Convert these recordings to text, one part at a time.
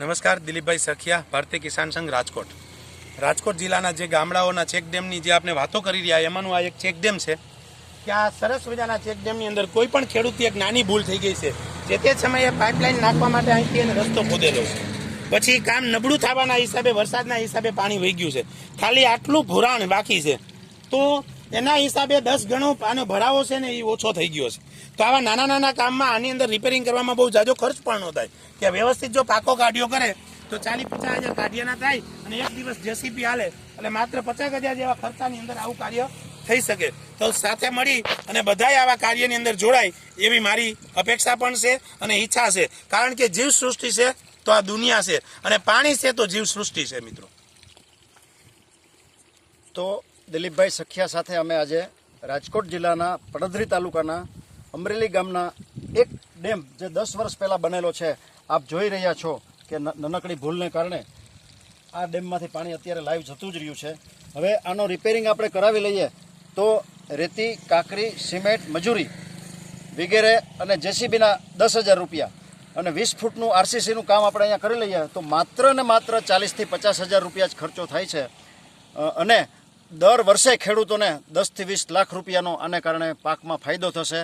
નમસ્કાર, દિલીપભાઈ સખિયા, ભારતીય કિસાન સંઘ રાજકોટ. રાજકોટ જિલ્લાના જે ગામડાઓના ચેકડેમની જે આપણે વાતો કરી રહ્યા, એમાંનું આ એક ચેકડેમ છે કે આ સરસ મજાના ચેકડેમની અંદર કોઈ પણ ખેડૂતની એક નાની ભૂલ થઈ ગઈ છે. જે તે સમયે પાઇપલાઇન નાખવા માટે અહીંથી એને રસ્તો ખોદેલો છે. પછી કામ નબળું થવાના હિસાબે, વરસાદના હિસાબે પાણી વહી ગયું છે. ખાલી આટલું ભુરાણ બાકી છે. તો એના હિસાબે દસ ગણો આનો ભરાવો છે ને એ ઓછો થઈ ગયો છે. તો આવા નાના નાના કામમાં આની અંદર રિપેરિંગ કરવામાં બહુ જાજો ખર્ચ પણ ન થાય. કે વ્યવસ્થિત જો પાકો કાઢ્યો કરે, તો ચાલીસ પચાસ હજાર કાઢ્યાના થાય અને એક દિવસ જેસીપી હાલે, એટલે માત્ર પચાસ હજાર જેવા ખર્ચાની અંદર આવું કાર્ય થઈ શકે. તો સાથે મળી અને બધાય આવા કાર્યની અંદર જોડાય એવી મારી અપેક્ષા પણ છે અને ઈચ્છા છે. કારણ કે જીવ સૃષ્ટિ છે તો આ દુનિયા છે અને પાણી છે તો જીવ સૃષ્ટિ છે મિત્રો. તો દિલીપભાઈ સખિયા સાથે અમે આજે રાજકોટ જિલ્લાના પડધરી તાલુકાના અમરેલી ગામના એક ડેમ જે દસ વર્ષ પહેલાં બનેલો છે, આપ જોઈ રહ્યા છો કે નાનકડી ભૂલને કારણે આ ડેમમાંથી પાણી અત્યારે લાઈવ જતું જ રહ્યું છે. હવે આનો રિપેરિંગ આપણે કરાવી લઈએ તો રેતી, કાકરી, સિમેન્ટ, મજૂરી વગેરે અને જેસીબીના દસ હજાર રૂપિયા અને વીસ ફૂટનું આરસીસીનું કામ આપણે અહીંયા કરી લઈએ તો માત્ર ને માત્ર ચાલીસથી પચાસ હજાર રૂપિયા જ ખર્ચો થાય છે. અને દર વર્ષે ખેડૂતોને દસથી વીસ લાખ રૂપિયાનો આને કારણે પાકમાં ફાયદો થશે.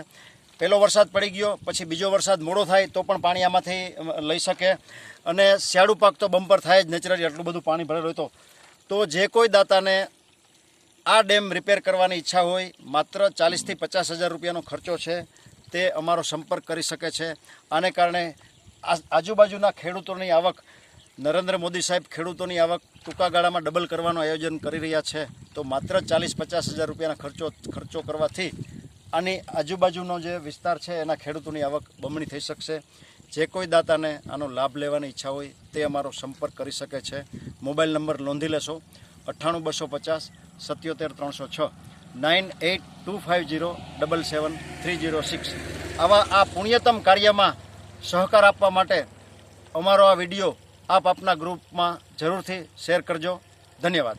પહેલો વરસાદ પડી ગયો, પછી બીજો વરસાદ મોડો થાય તો પણ પાણી આમાંથી લઈ શકે. અને શિયાળુ પાક તો બમ્પર થાય જ, નેચરલી આટલું બધું પાણી ભરેલું તો. તો જે કોઈ દાતાને આ ડેમ રિપેર કરવાની ઈચ્છા હોય, માત્ર ચાલીસથી પચાસ હજાર રૂપિયાનો ખર્ચો છે, તે અમારો સંપર્ક કરી શકે છે. આને કારણે આજુબાજુના ખેડૂતોની આવક નરેન્દ્ર મોદી સાહેબ ખેડૂતોની આવક ટૂંકા ગાળામાં ડબલ કરવાનું આયોજન કરી રહ્યા છે. તો માત્ર ચાલીસ પચાસ હજાર રૂપિયાના ખર્ચો ખર્ચો કરવાથી આની આજુબાજુનો જે વિસ્તાર છે, એના ખેડૂતોની આવક બમણી થઈ શકશે. જે કોઈ દાતાને આનો લાભ લેવાની ઈચ્છા હોય, તે અમારો સંપર્ક કરી શકે છે. મોબાઈલ નંબર નોંધી લેશો. અઠ્ઠાણું બસો પચાસ સત્યોતેર ત્રણસો છ. Nine eight two five zero double seven three zero six. આવા આ પુણ્યતમ કાર્યમાં સહકાર આપવા માટે અમારો આ વીડિયો આપ આપના ગ્રુપમાં જરૂરથી શેર કરજો. ધન્યવાદ.